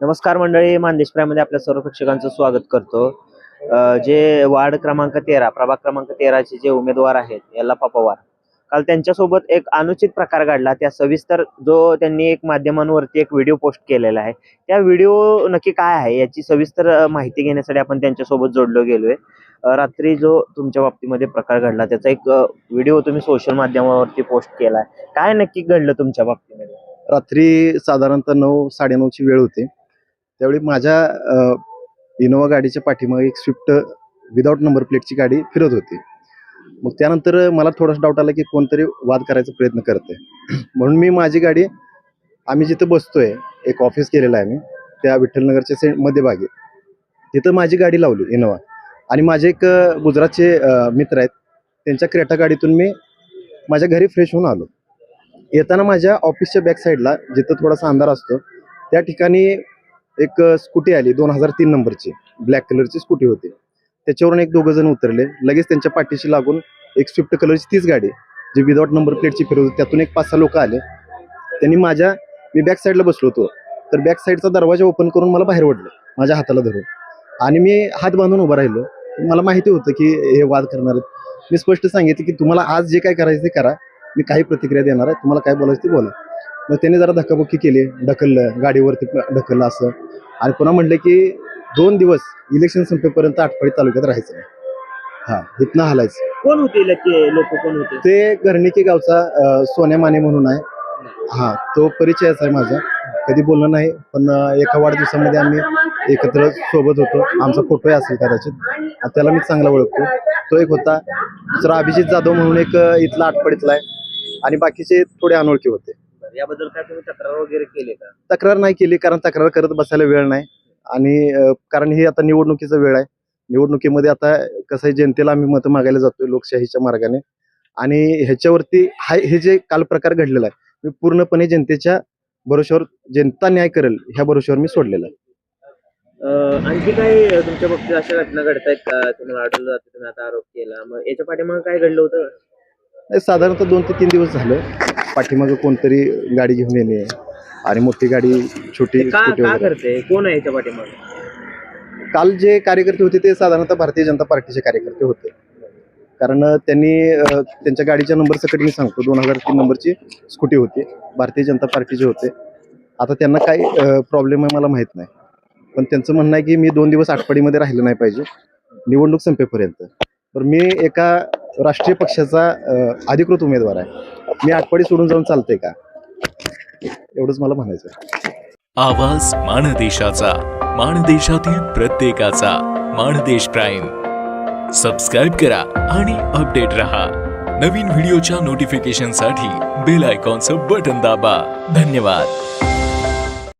नमस्कार मंडळी मानदेश प्रायमध्ये आपल्या सर्व प्रेक्षकांचं स्वागत करतो. जे वार्ड क्रमांक तेरा प्रभाग क्रमांक तेराचे जे उमेदवार आहेत यल्लाप्पा पवार काल त्यांच्यासोबत एक अनुचित प्रकार घडला. त्या सविस्तर जो त्यांनी एक माध्यमांवरती एक व्हिडिओ पोस्ट केलेला आहे. त्या व्हिडिओ नक्की काय आहे याची सविस्तर माहिती घेण्यासाठी आपण त्यांच्यासोबत जोडलो गेलोय. रात्री जो तुमच्या बाबतीमध्ये प्रकार घडला त्याचा एक व्हिडिओ तुम्ही सोशल माध्यमावरती पोस्ट केला आहे काय नक्की घडलं तुमच्या बाबतीमध्ये? रात्री साधारणतः नऊ साडेनऊची वेळ होती. त्यावेळी माझ्या इनोवा गाडीच्या पाठीमागे एक स्विफ्ट विदाऊट नंबर प्लेटची गाडी फिरत होती. मग त्यानंतर मला थोडासा डाऊट आला की कोणतरी वाद करायचा प्रयत्न करते म्हणून मी माझी गाडी आम्ही जिथं बसतोय एक ऑफिस केलेलं आहे मी त्या विठ्ठलनगरच्या से मध्यभागी. तिथं माझी गाडी लावली इनोवा आणि माझे एक गुजरातचे मित्र आहेत त्यांच्या क्रेटा गाडीतून मी माझ्या घरी फ्रेश होऊन आलो. येताना माझ्या ऑफिसच्या बॅक साईडला जिथं थोडासा अंधार असतो त्या ठिकाणी एक स्कूटी आली दोन हजार तीन नंबरची. ब्लॅक कलरची स्कूटी होती. त्याच्यावरून एक दोघं जण उतरले. लगेच त्यांच्या पाठीशी लागून एक स्विफ्ट कलरची तीच गाडी जी विदाऊट नंबर प्लेटची फिरवली त्यातून एक पाच सहा लोक आले. त्यांनी माझ्या मी बॅक साईडला बसलो होतो. तर बॅक साईडचा दरवाजा ओपन करून मला बाहेर ओढलं माझ्या हाताला धरून. आणि मी हात बांधून उभा राहिलो. मला माहिती होतं की हे वाद करणार मी स्पष्ट सांगितलं की तुम्हाला आज जे काय करायचं ते करा. मी काही प्रतिक्रिया देणार आहे. तुम्हाला काय बोलायचं ते बोला. मग त्यांनी जरा धक्काबुक्की केली ढकललं गाडीवरती ढकललं असं. आणि पुन्हा म्हणलं की दोन दिवस इलेक्शन संपेपर्यंत आटपाडी तालुक्यात राहायचं नाही. हा इथनं हालायचं. कोण होते लोक कोण होते? ते घरणिके गावचा सोन्या माने म्हणून आहे. हा तो परिचयच आहे माझा. कधी बोलणं नाही पण एका वाढदिवसामध्ये आम्ही एकत्र सोबत होतो. आमचा फोटोही असेल कदाचित. त्याला मी चांगला ओळखतो. तो एक होता. दुसरा अभिजित जाधव म्हणून एक इथला आटपाडीतला आहे. आणि बाकीचे थोडे अनोळखी होते. याबद्दल काय तुम्ही तक्रार वगैरे केली का? तक्रार नाही केली कारण तक्रार करत बसायला वेळ नाही. आणि अं, कारण ही आता निवडणुकीचा वेळ आहे. निवडणुकीमध्ये आता कसं आहे जनतेला आम्ही मतं मागायला जातोय लोकशाहीच्या मार्गाने. आणि ह्याच्यावरती हा हे जे काल प्रकार घडलेला आहे मी पूर्णपणे जनतेच्या भरोश्यावर जनता न्याय करेल ह्या भरोश्यावर मी सोडलेला आहे. अं, आणखी काही तुमच्या बाबतीत अशा घटना घडतायत का? तुम्हाला आढळलं जाते तुम्ही आता आरोप केला. मग याच्या पाठीमागे काय घडलं होतं? नाही, साधारणतः दोन ते तीन दिवस झालं. पाठीमागं कोणतरी गाडी घेऊन येणे आणि मोठी गाडी छोटी ते का स्कूटी का वगैरे. करते? कोण आहे याच्या पाठीमागे? काल जे कार्यकर्ते होते ते साधारणतः भारतीय जनता पार्टीचे कार्यकर्ते होते. कारण अं, त्यांनी अं, त्यांच्या गाडीच्या नंबर सकट मी सांगतो. दोन हजार तीन नंबरची स्कूटी होती. भारतीय जनता पार्टीचे होते. आता त्यांना काय प्रॉब्लेम आहे मला माहीत नाही. पण त्यांचं म्हणणं आहे की मी दोन दिवस आठवडीमध्ये राहिलं नाही पाहिजे. निवडणूक संपेपर्यंत. तर मी एका राष्ट्रीय पक्षाचा अधिकृत उमेदवार आहे. मी आठवडी सोडून जाऊन चालते का? एवढंच मला म्हणायचं आवाज माणदेशाचा माणदेशातील प्रत्येकाचा माणदेश प्राईम. सबस्क्राईब करा आणि अपडेट रहा. नवीन व्हिडिओच्या नोटिफिकेशनसाठी बेल आयकॉनचं बटन दाबा. धन्यवाद.